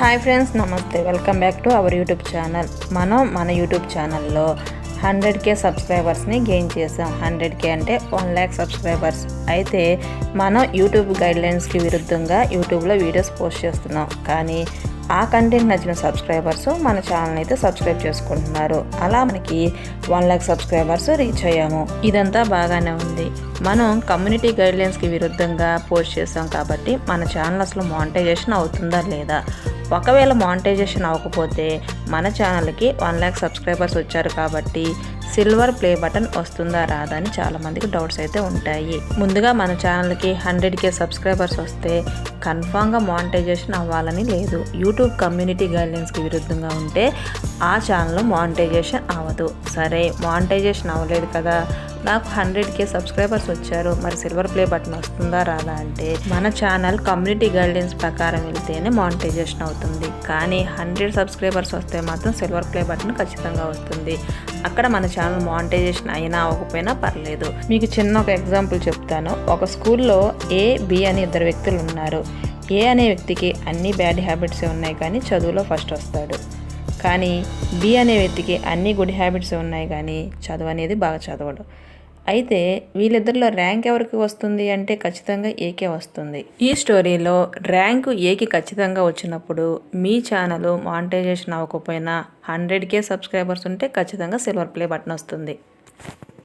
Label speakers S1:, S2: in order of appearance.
S1: Hi friends నమస్తే. Welcome back to our YouTube channel. మనం మన యూట్యూబ్ ఛానల్లో హండ్రెడ్ కే సబ్స్క్రైబర్స్ని గెయిన్ చేసాం. హండ్రెడ్ కే అంటే వన్ ల్యాక్ సబ్స్క్రైబర్స్. అయితే మనం యూట్యూబ్ గైడ్లైన్స్కి విరుద్ధంగా యూట్యూబ్లో వీడియోస్ పోస్ట్ చేస్తున్నాం. కానీ ఆ కంటెంట్ నచ్చిన సబ్స్క్రైబర్స్ మన ఛానల్ అయితే సబ్స్క్రైబ్ చేసుకుంటున్నారు. అలా మనకి వన్ ల్యాక్ సబ్స్క్రైబర్స్ రీచ్ అయ్యాము. ఇదంతా బాగానే ఉంది. మనం కమ్యూనిటీ గైడ్లైన్స్కి విరుద్ధంగా పోస్ట్ చేసాం కాబట్టి మన ఛానల్ అసలు మానిటైజేషన్ అవుతుందా లేదా? ఒకవేళ మానిటైజేషన్ అవ్వకపోతే మన ఛానల్కి వన్ ల్యాక్ సబ్స్క్రైబర్స్ వచ్చారు కాబట్టి సిల్వర్ ప్లే బటన్ వస్తుందా రాదా అని చాలామందికి డౌట్స్ అయితే ఉంటాయి. ముందుగా మన ఛానల్కి హండ్రెడ్ కే సబ్స్క్రైబర్స్ వస్తే కన్ఫామ్గా మానిటైజేషన్ అవ్వాలని లేదు. యూట్యూబ్ కమ్యూనిటీ గైడ్లైన్స్కి విరుద్ధంగా ఉంటే ఆ ఛానల్లో మానిటైజేషన్ అవ్వదు. సరే మానిటైజేషన్ అవ్వలేదు కదా. నాకు హండ్రెడ్ కే సబ్స్క్రైబర్స్ వచ్చారు. మరి సిల్వర్ ప్లే బటన్ వస్తుందా రాదా అంటే మన ఛానల్ కమ్యూనిటీ గైడ్లైన్స్ ప్రకారం వెళ్తేనే మానిటైజేషన్ అవుతుంది. కానీ హండ్రెడ్ సబ్స్క్రైబర్స్ వస్తే మాత్రం సిల్వర్ ప్లే బటన్ ఖచ్చితంగా వస్తుంది. అక్కడ మన ఛానల్ మానిటైజేషన్ అయినా అవ్వకపోయినా పర్లేదు. మీకు చిన్న ఒక ఎగ్జాంపుల్ చెప్తాను. ఒక స్కూల్లో ఏ బి అని ఇద్దరు వ్యక్తులు ఉన్నారు. ఏ అనే వ్యక్తికి అన్ని బ్యాడ్ హ్యాబిట్స్ ఉన్నాయి కానీ చదువులో ఫస్ట్ వస్తాడు. కానీ బి అనే వ్యక్తికి అన్ని గుడ్ హ్యాబిట్స్ ఉన్నాయి కానీ చదువు అనేది బాగా చదవడు. అయితే వీళ్ళిద్దరిలో ర్యాంక్ ఎవరికి వస్తుంది అంటే ఖచ్చితంగా ఏకే వస్తుంది. ఈ స్టోరీలో ర్యాంకు ఏకి ఖచ్చితంగా వచ్చినప్పుడు మీ ఛానల్ మానిటైజేషన్ అవ్వకపోయినా హండ్రెడ్ కే సబ్స్క్రైబర్స్ ఉంటే ఖచ్చితంగా సిల్వర్ ప్లే బటన్ వస్తుంది.